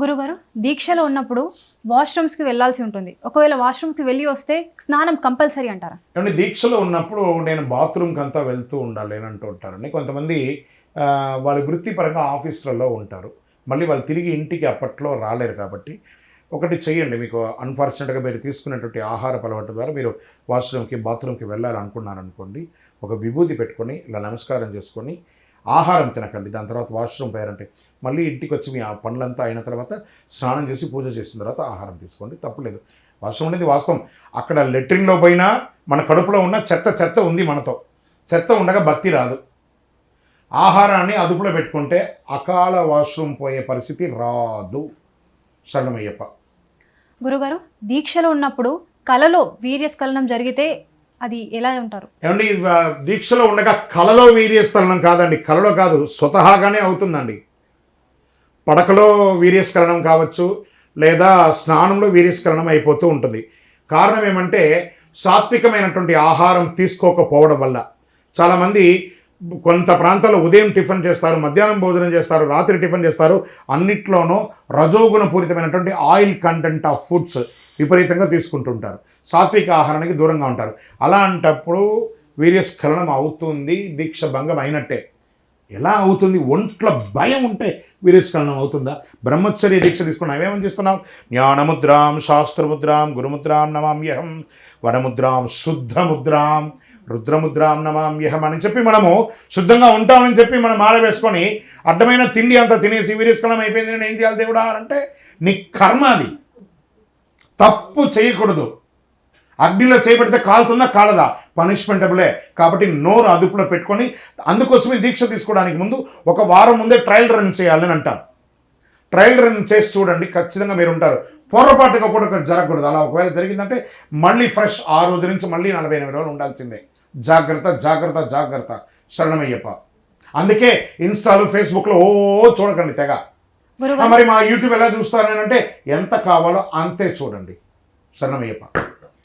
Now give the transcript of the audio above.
గురుగారు దీక్షలో ఉన్నప్పుడు వాష్రూమ్స్కి వెళ్ళాల్సి ఉంటుంది. ఒకవేళ వాష్రూమ్కి వెళ్ళి వస్తే స్నానం కంపల్సరీ అంటారా? ఏమంటే దీక్షలో ఉన్నప్పుడు నేను బాత్రూమ్కి అంతా వెళ్తూ ఉండాలి అని అంటూ ఉంటారండి. కొంతమంది వాళ్ళు వాళ్ళ వృత్తిపరంగా ఆఫీసులలో ఉంటారు. మళ్ళీ వాళ్ళు తిరిగి ఇంటికి అప్పట్లో రాలేరు కాబట్టి. ఒకటి చెయ్యండి మీకు అన్ఫార్చునేట్గా మీరు తీసుకునేటువంటి ఆహార అలవాటు ద్వారా మీరు వాష్రూమ్కి బాత్రూమ్కి వెళ్ళాలనుకున్నారనుకోండి ఒక విభూతి పెట్టుకొని ఇలా నమస్కారం చేసుకొని ఆహారం తినకండి. దాని తర్వాత వాష్రూమ్ పోయారంటే మళ్ళీ ఇంటికి వచ్చి మీ ఆ పనులంతా అయిన తర్వాత స్నానం చేసి పూజ చేసిన తర్వాత ఆహారం తీసుకోండి. తప్పులేదు వాష్రూమ్ అనేది వాస్తవం. అక్కడ లెట్రిన్లో పోయినా మన కడుపులో ఉన్న చెత్త చెత్త ఉంది మనతో. చెత్త ఉండగా భక్తి రాదు. ఆహారాన్ని అదుపులో పెట్టుకుంటే అకాల వాష్రూమ్ పోయే పరిస్థితి రాదు. శరణమయ్యప్ప. గురుగారు దీక్షలో ఉన్నప్పుడు కలలో వీర్యస్ఖలనం జరిగితే అది ఎలా ఉంటారు? ఏమండి దీక్షలో ఉండగా కలలో వీర్యస్ఖలనం కాదండి. కలలో కాదు స్వతహాగానే అవుతుందండి. పడకలో వీర్యస్ఖలనం కావచ్చు లేదా స్నానంలో వీర్యస్ఖలనం అయిపోతూ ఉంటుంది. కారణం ఏమంటే సాత్వికమైనటువంటి ఆహారం తీసుకోకపోవడం వల్ల. చాలామంది కొంత ప్రాంతాల్లో ఉదయం టిఫిన్ చేస్తారు మధ్యాహ్నం భోజనం చేస్తారు రాత్రి టిఫిన్ చేస్తారు. అన్నిట్లోనూ రజోగుణ పూరితమైనటువంటి ఆయిల్ కంటెంట్ ఆఫ్ ఫుడ్స్ విపరీతంగా తీసుకుంటుంటారు. సాత్విక ఆహారానికి దూరంగా ఉంటారు. అలాంటప్పుడు వీర్యస్ఖలనం అవుతుంది దీక్ష భంగం అయినట్టే. ఎలా అవుతుంది? ఒంట్లో భయం ఉంటే వీరస్కలనం అవుతుందా? బ్రహ్మచర్య దీక్ష తీసుకున్నాం ఏమని చేస్తున్నాం? జ్ఞానముద్రాం శాస్త్రముద్రాం గురుముద్రాం నమామ్యహం వనముద్రాం శుద్ధముద్రాం రుద్రముద్రాం నమామ్యహం అని చెప్పి మనము శుద్ధంగా ఉంటామని చెప్పి మనం మాల వేసుకొని అడ్డమైన తిండి అంతా తినేసి వీరస్ఖలనం అయిపోయింది. నేను ఏం చేయాలి దేవుడా? అంటే నీ కర్మ అది. తప్పు చేయకూడదు. అగ్నిలో చేపడితే కాలుతుందా? కాలదా? పనిష్మెంటబులే కాబట్టి నోరు అదుపులో పెట్టుకొని అందుకోసమే దీక్ష తీసుకోవడానికి ముందు ఒక వారం ముందే ట్రయల్ రన్ చేయాలని అంటాను ట్రయల్ రన్ చేసి చూడండి ఖచ్చితంగా మీరు ఉంటారు పొరపాటుగా కూడా జరగకూడదు. అలా ఒకవేళ జరిగిందంటే మళ్ళీ ఫ్రెష్ ఆ రోజు నుంచి మళ్ళీ నలభై ఎనిమిది రోజులు ఉండాల్సిందే. జాగ్రత్త జాగ్రత్త జాగ్రత్త. శరణమయ్యప్ప. అందుకే ఇన్స్టాలు ఫేస్బుక్లో ఓ చూడకండి తెగ. మరి మా యూట్యూబ్ ఎలా చూస్తారని అంటే ఎంత కావాలో అంతే చూడండి. శరణమయ్యప్ప.